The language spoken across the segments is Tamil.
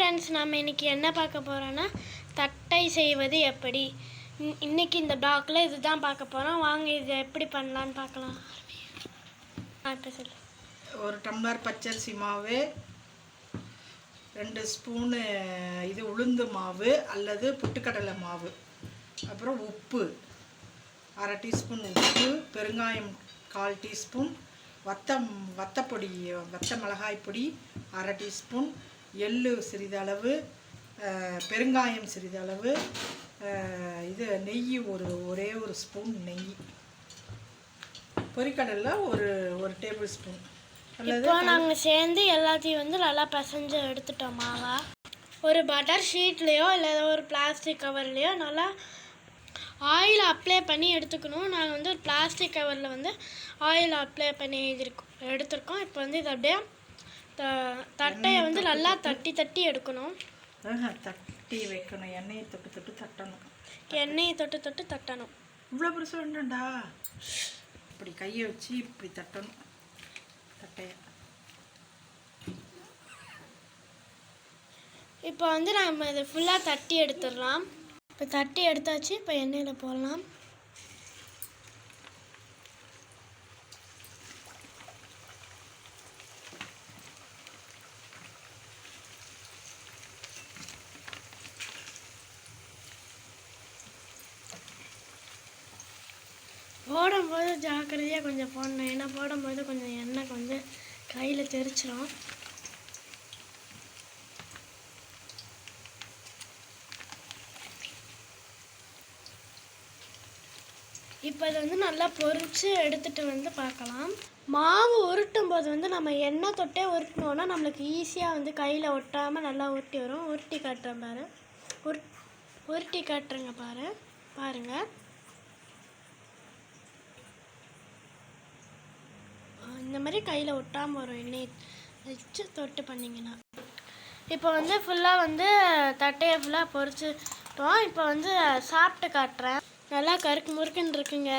ஃப்ரெண்ட்ஸ் நம்ம இன்னைக்கு என்ன பார்க்க போகிறோன்னா தட்டை செய்வது எப்படி? இன்- இன்னைக்கு இந்த பிளாக்ல இதுதான் பார்க்க போகிறோம் வாங்க இதை எப்படி பண்ணலான்னு பார்க்கலாம். இப்போ சொல்லு. ஒரு டம்ளர் பச்சரிசி மாவு ரெண்டு ஸ்பூனு இது உளுந்து மாவு அல்லது புட்டுக்கடலை மாவு. அப்புறம் உப்பு அரை டீஸ்பூன் உப்பு பெருங்காயம் கால் டீஸ்பூன் வத்தம் வத்தப்பொடி வத்த மிளகாய் பொடி அரை டீஸ்பூன் எள்ளு சிறிதளவு பெருங்காயம் சிறிதளவு இது நெய் ஒரு ஒரே ஒரு ஸ்பூன் நெய். பொரிக்கடலை ஒரு ஒரு டேபிள் ஸ்பூன். இப்போ நாங்கள் சேர்ந்து எல்லாத்தையும் வந்து நல்லா பிசைஞ்சு எடுத்துட்டோம் மாவா. ஒரு பட்டர் ஷீட்லேயோ இல்லை ஒரு பிளாஸ்டிக் கவர்லேயோ நல்லா ஆயில் அப்ளை பண்ணி எடுத்துக்கணும். நாங்கள் வந்து ஒரு பிளாஸ்டிக் கவரில் வந்து ஆயில் அப்ளை பண்ணி எழுதிருக்கோம் எடுத்திருக்கோம். இப்போ வந்து இது அப்படியே த தட்டையை வந்து நல்லா தட்டி. தட்டி எடுக்கணும். தட்டி வைக்கணும். எண்ணெயை தொட்டு தொட்டு தட்டணும். எண்ணெயை தொட்டு தொட்டு தட்டணும். இவ்வளோ பெருசு வேண்டாம்டா. இப்படி கையை வச்சு இப்படி தட்டணும். தட்டைய. இப்போ வந்து நம்ம இதை ஃபுல்லாக தட்டி எடுத்துடலாம். இப்போ தட்டி எடுத்தாச்சு. இப்போ எண்ணெயில் போடலாம். போடும்போது ஜாக்கிரதையாக கொஞ்சம் போடணும். ஏன்னா போடும்போது கொஞ்சம் எண்ணெய் கொஞ்சம் கையில் தெரிச்சிடும் இப்போ இதை வந்து நல்லா பொறிச்சு எடுத்துகிட்டு வந்து பார்க்கலாம். மாவு உருட்டும் போது வந்து நம்ம எண்ணெய் தொட்டே உருட்டினோன்னா நம்மளுக்கு ஈஸியாக வந்து கையில் ஒட்டாமல் நல்லா உருட்டி வரும். உருட்டி காட்டுறேன் பாரு. உருட்டி காட்டுறேங்க பாரு. பாருங்கள் இந்த மாதிரி கையில் ஒட்டாமல் வரும் எண்ணெய் வச்சு தொட்டு பண்ணிங்கன்னா. இப்போ வந்து ஃபுல்லாக வந்து தட்டையை ஃபுல்லாக பொறிச்சிட்டோம் இப்போ வந்து சாப்பிட்டு காட்டுறேன். நல்லா கருக்கு முறுக்குன்னு இருக்குங்க.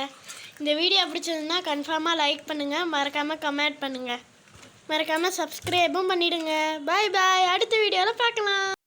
இந்த வீடியோ பிடிச்சதுன்னா கன்ஃபார்மாக லைக் பண்ணுங்கள் மறக்காமல் கமெண்ட் பண்ணுங்கள் மறக்காமல் சப்ஸ்கிரைபும் பண்ணிவிடுங்க பாய் பாய் அடுத்த வீடியோவில் பார்க்கலாம்.